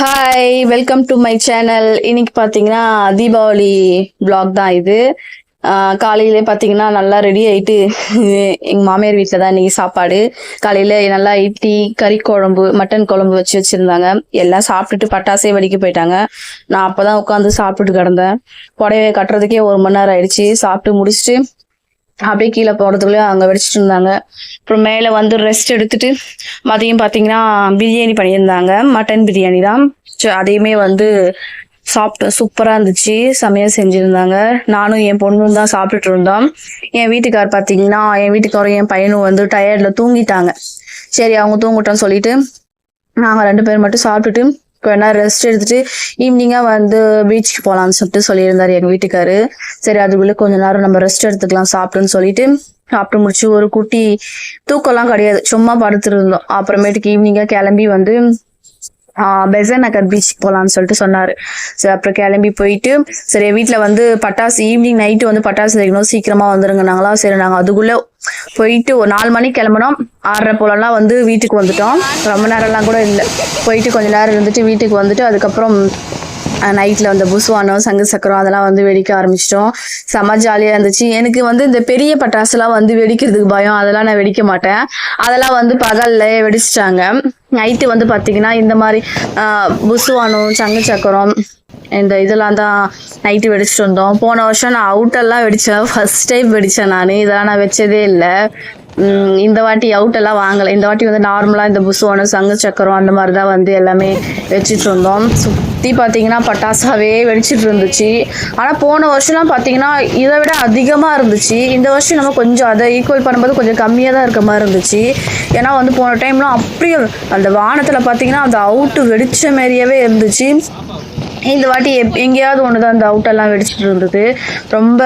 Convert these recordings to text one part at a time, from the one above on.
Hi welcome to my channel இன்னைக்கு பார்த்தீங்கன்னா Deepavali black தான் இது. காலையிலே பார்த்தீங்கன்னா நல்லா ரெடி ஆகிட்டு எங்கள் மாமியார் வீட்டில் தான் இன்னைக்கு சாப்பாடு. காலையில் நல்லா இட்லி கறி குழம்பு மட்டன் குழம்பு வச்சு வச்சுருந்தாங்க. எல்லாம் சாப்பிட்டுட்டு பட்டாசே வெடிக்க போயிட்டாங்க. நான் அப்போ தான் உட்காந்து சாப்பிட்டுட்டு கிடந்தேன். புடவைய கட்டுறதுக்கே ஒரு மணி நேரம் ஆயிடுச்சு. சாப்பிட்டு முடிச்சுட்டு அப்படியே கீழே போகிறதுக்குள்ளே அங்கே வெடிச்சிட்டு இருந்தாங்க. அப்புறம் மேலே வந்து ரெஸ்ட் எடுத்துட்டு மதியம் பார்த்தீங்கன்னா பிரியாணி பண்ணியிருந்தாங்க. மட்டன் பிரியாணி தான். ச- அதையுமே வந்து சாப்பிட்டு சூப்பராக இருந்துச்சு. செமையாக செஞ்சுருந்தாங்க. நானும் என் பொண்ணும் தான் சாப்பிட்டுட்டு இருந்தோம். என் வீட்டுக்கார் பார்த்தீங்கன்னா என் வீட்டுக்காரும் என் பையனும் வந்து டயர்டில் தூங்கிட்டாங்க. சரி அவங்க தூங்கட்டோம்னு சொல்லிட்டு நாங்கள் ரெண்டு பேரும் மட்டும் சாப்பிட்டுட்டு கொஞ்ச நேரம் ரெஸ்ட் எடுத்துட்டு ஈவினிங்காக வந்து பீச்சுக்கு போகலான்னு சொல்லிட்டு சொல்லியிருந்தாரு எங்கள் வீட்டுக்காரு. சரி அதுக்குள்ளே கொஞ்ச நேரம் நம்ம ரெஸ்ட் எடுத்துக்கலாம் சாப்பிட்டுன்னு சொல்லிட்டு சாப்பிட்டு முடிச்சு ஒரு குட்டி தூக்கம்லாம் கிடையாது. சும்மா படுத்துருந்தோம். அப்புறமேட்டுக்கு ஈவினிங்காக கிளம்பி வந்து பெசன் நகர் பீச் போகலான்னு சொல்லிட்டு சொன்னாரு. சரி அப்புறம் கிளம்பி போயிட்டு சரி வீட்டில் வந்து பட்டாசு ஈவினிங் நைட்டு வந்து பட்டாசு வைக்கணும் சீக்கிரமா வந்துருங்க நாங்களா சரி நாங்கள் அதுக்குள்ளே போயிட்டு ஒரு நாலு மணிக்கு கிளம்புனோம். ஆறரை போலலாம் வந்து வீட்டுக்கு வந்துட்டோம். ரொம்ப நேரம்லாம் கூட இல்லை. போயிட்டு கொஞ்ச நேரம் இருந்துட்டு வீட்டுக்கு வந்துட்டு அதுக்கப்புறம் நைட்டில் அந்த புஸ்வானம் சங்கு சக்கரம் அதெல்லாம் வந்து வெடிக்க ஆரம்பிச்சிட்டோம். செம்ம ஜாலியாக இருந்துச்சு. எனக்கு வந்து இந்த பெரிய பட்டாசுலாம் வந்து வெடிக்கிறதுக்கு பயம். அதெல்லாம் நான் வெடிக்க மாட்டேன். அதெல்லாம் வந்து பகல்ல வெடிச்சிட்டாங்க. நைட்டு வந்து பார்த்தீங்கன்னா இந்த மாதிரி ஆஹ், புஸ்வானம் சங்கு சக்கரம் இந்த இதெல்லாம் தான் நைட்டு வெடிச்சிட்டு வந்தோம். போன வருஷம் நான் அவுட்டெல்லாம் வெடித்தேன் ஃபர்ஸ்ட் டைம் வெடித்தேன் நான். இதெல்லாம் நான் வச்சதே இல்லை. இந்த வாட்டி அவுட் எல்லாம் வாங்கலை. இந்த வாட்டி வந்து நார்மலாக இந்த புஸ்வானம் சங்கு சக்கரம் அந்த மாதிரி தான் வந்து எல்லாமே வச்சுட்டு இருந்தோம். சுற்றி பார்த்தீங்கன்னா பட்டாசாவே வெடிச்சிட்டு இருந்துச்சு. ஆனால் போன வருஷம்லாம் பார்த்தீங்கன்னா இதை விட அதிகமாக இருந்துச்சு. இந்த வருஷம் நம்ம கொஞ்சம் அதை ஈக்குவல் பண்ணும்போது கொஞ்சம் கம்மியாக தான் இருக்க மாதிரி இருந்துச்சு. ஏன்னா வந்து போன டைம்லாம் அப்படியே அந்த வானத்தில் பார்த்தீங்கன்னா அந்த அவுட்டு வெடிச்ச மாதிரியாவே இருந்துச்சு. இந்த வாட்டி எப் எங்கேயாவது ஒன்று தான் அந்த அவுட்டெல்லாம் வெடிச்சிட்டு இருந்தது. ரொம்ப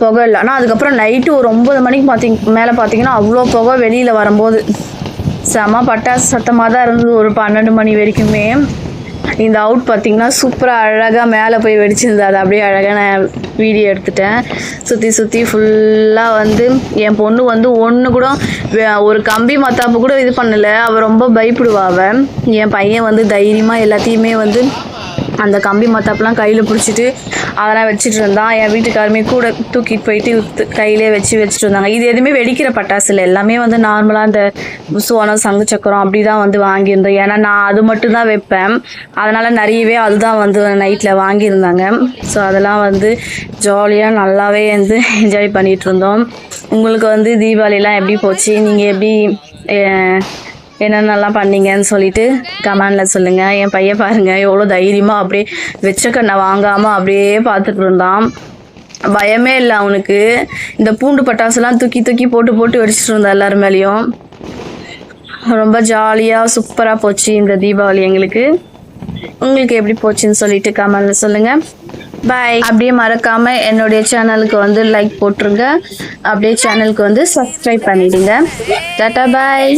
புகை இல்லை. ஆனால் அதுக்கப்புறம் நைட்டு ஒரு ஒம்பது மணிக்கு பார்த்தீங்க மேலே பார்த்தீங்கன்னா அவ்வளோ புகை வெளியில் வரும்போது. செம பட்டாசு சத்தமாக தான் இருந்தது. ஒரு பன்னெண்டு மணி வரைக்குமே. இந்த அவுட் பார்த்திங்கன்னா சூப்பராக அழகாக மேலே போய் வெடிச்சிருந்தது. அது அப்படியே அழகாக நான் வீடியோ எடுத்துட்டேன். சுற்றி சுற்றி ஃபுல்லாக வந்து என் பொண்ணு வந்து ஒன்று கூட ஒரு கம்பி மத்தாப்பு கூட இது பண்ணலை. அவள் ரொம்ப பயப்படுவா அவ. என் பையன் வந்து தைரியமாக எல்லாத்தையுமே வந்து அந்த கம்பி மத்தாப்பெல்லாம் கையில் பிடிச்சிட்டு அதெல்லாம் வச்சுட்டு இருந்தான். என் வீட்டுக்காருமே கூட தூக்கிட்டு போயிட்டு கையிலே வச்சு வச்சுட்டு இருந்தாங்க. இது எதுவுமே வெடிக்கிற பட்டாசு இல்லை எல்லாமே வந்து நார்மலாக இந்த சோனம் சங்கு சக்கரம் அப்படி தான் வந்து வாங்கியிருந்தோம். ஏன்னா நான் அது மட்டும் தான் வைப்பேன். அதனால் நிறையவே அதுதான் வந்து நைட்டில் வாங்கியிருந்தாங்க. ஸோ அதெல்லாம் வந்து ஜாலியாக நல்லாவே வந்து என்ஜாய் பண்ணிகிட்டு இருந்தோம். உங்களுக்கு வந்து தீபாவளிலாம் எப்படி போச்சு? நீங்கள் எப்படி என்னென்னலாம் பண்ணீங்கன்னு சொல்லிட்டு கமெண்டில் சொல்லுங்கள் என் பையன் பாருங்கள் எவ்வளோ தைரியமாக அப்படியே வெச்ச கண்ணை வாங்காமல் அப்படியே பார்த்துட்டு இருந்தான். பயமே இல்லை அவனுக்கு. இந்த பூண்டு பட்டாசுலாம் தூக்கி தூக்கி போட்டு போட்டு வெடிச்சிட்டு இருந்தான் எல்லார் மேலேயும். ரொம்ப ஜாலியாக சூப்பராக போச்சு இந்த தீபாவளி எங்களுக்கு. உங்களுக்கு எப்படி போச்சுன்னு சொல்லிட்டு கமெண்ட்ல சொல்லுங்க. பாய் அப்படியே மறக்காம என்னுடைய சேனலுக்கு வந்து லைக் போட்டுருங்க. அப்படியே சேனலுக்கு வந்து சப்ஸ்கிரைப் பண்ணிடுங்க. டாட்டா பாய்